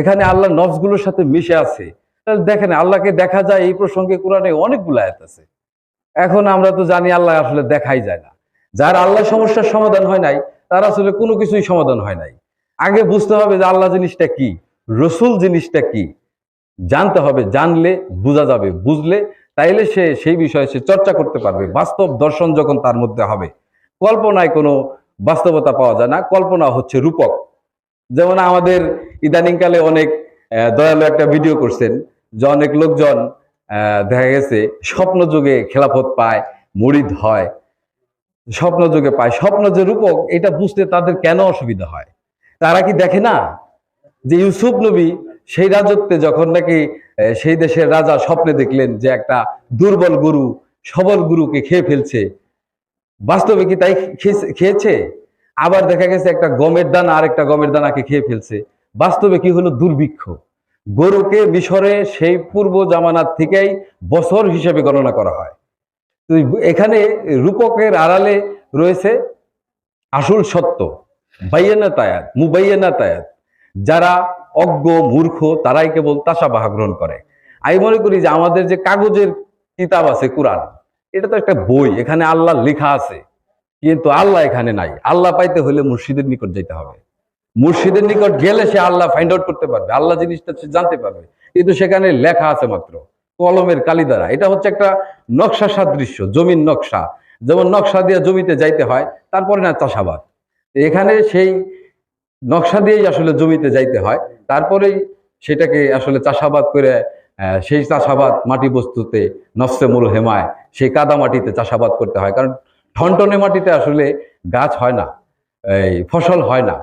এখানে আল্লাহ নফসগুলোর সাথে মিশে আছে। তাহলে দেখেন, আল্লাহকে দেখা যায় এই প্রসঙ্গে কোরআনে অনেকগুলো আয়াত আছে। এখন আমরা তো জানি আল্লাহ আসলে দেখাই যায় না। যার আল্লাহ সমস্যার সমাধান হয় নাই, তার আসলে কোনো কিছুই সমাধান হয় নাই। আগে বুঝতে হবে যে আল্লাহ জিনিসটা কি, রসুল জিনিসটা কি। জানতে হবে, জানলে বোঝা যাবে, বুঝলে তাইলে সে সেই বিষয়ে সে চর্চা করতে পারবে। বাস্তব দর্শন যখন তার মধ্যে হবে, কল্পনায় কোনো বাস্তবতা পাওয়া যায় না, কল্পনা হচ্ছে রূপক। যেমন আমাদের ইদানিংকালে অনেক দয়ালু একটা ভিডিও করছেন, যে অনেক লোকজন দেখা গেছে স্বপ্ন যুগে খেলাফত পায় মুড়িদ হয়। স্বপ্ন যুগে পায়। স্বপ্ন যে রূপক, এটা বুঝতে তাদের কেন অসুবিধা হয়? তারা কি দেখে না যে ইউসুফ নবী সেই রাজত্বে যখন নাকি সেই দেশের রাজা স্বপ্নে দেখলেন যে একটা দুর্বল গুরু, সবল গুরুকে খেয়ে ফেলছে, বাস্তবে কি তাই খেয়েছে? আবার দেখা গেছে একটা গমের দানা আর একটা গমের দানাকে খেয়ে ফেলছে। বাস্তবে কি হলো? দুর্ভিক্ষ। গরুকে মিশরে সেই পূর্ব জামানার থেকেই বছর হিসেবে গণনা করা হয়। এখানে রূপকের আড়ালে রয়েছে আসল সত্য। বাইয়ানা তায়াত, মুবাইয়ানা তায়াত। যারা অজ্ঞ, মূর্খ, তারাই কেবল তাসাবাহ গ্রহণ করে। আমি মনে করি যে আমাদের যে কাগজের কিতাব আছে, কোরআন, এটা তো একটা বই, এখানে আল্লাহ লেখা আছে। কিন্তু আল্লাহ এখানে নাই। আল্লাহ পাইতে হলে মুর্শিদের নিকট যেতে হবে। মুর্শিদের নিকট গেলে সে আল্লাহ ফাইন্ড আউট করতে পারবে। আল্লাহ জিনিসটা সে জানতে পারবে। কিন্তু সেখানে লেখা আছে মাত্র, কলমের কালি দ্বারা। এটা হচ্ছে একটা নকশা সাদৃশ্য, জমির নকশা। যেমন নকশা দিয়ে জমিতে যাইতে হয়, তারপরে না চাষাবাদ। এখানে সেই নকশা দিয়েই আসলে জমিতে যাইতে হয়। তারপরেই সেটাকে আসলে চাষাবাদ করে সেই চাষাবাদ মাটি বস্তুতে নফসে মূল হেমায়, সেই কাদা মাটিতে চাষাবাদ করতে হয়। কারণ ঠনটনে মাটিতে আসলে গাছ হয় না এই ফসল হয় না।